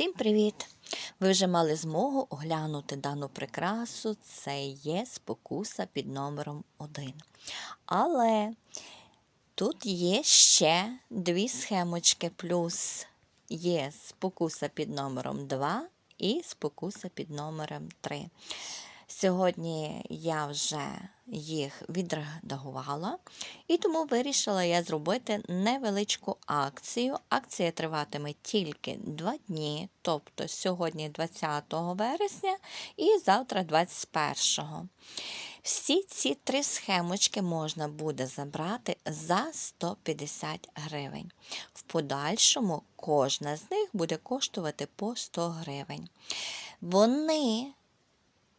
Всім привіт! Ви вже мали змогу оглянути дану прикрасу. Це є спокуса під номером 1. Але тут є ще дві схемочки, плюс є спокуса під номером 2 і спокуса під номером 3. Сьогодні я вже їх відредагувала, і тому вирішила я зробити невеличку акцію. Акція триватиме тільки 2 дні, тобто сьогодні 20 вересня і завтра 21. Всі ці три схемочки можна буде забрати за 150 гривень. В подальшому кожна з них буде коштувати по 100 гривень. Вони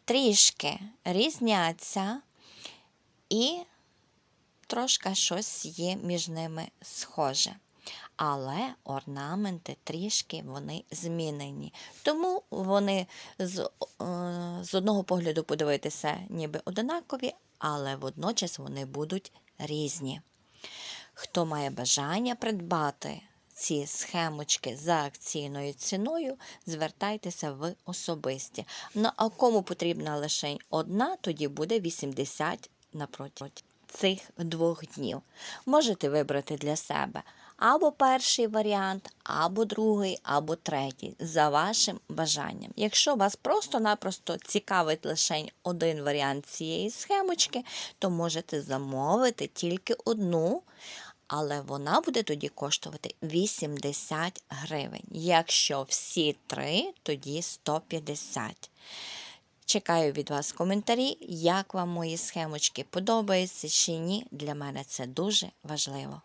трішки різняться і трошки щось є між ними схоже. Але орнаменти трішки вони змінені. Тому вони з, е, з одного погляду подивитися ніби одинакові, але водночас вони будуть різні. Хто має бажання придбати ці схемочки за акційною ціною, звертайтеся в особисті. Ну а кому потрібна лише одна, тоді буде 80 напроти цих двох днів. Можете вибрати для себе або перший варіант, або другий, або третій, за вашим бажанням. Якщо вас просто-напросто цікавить лише один варіант цієї схемочки, то можете замовити тільки одну. Але вона буде тоді коштувати 80 гривень. Якщо всі три, тоді 150. Чекаю від вас коментарі, як вам мої схемочки подобаються чи ні. Для мене це дуже важливо.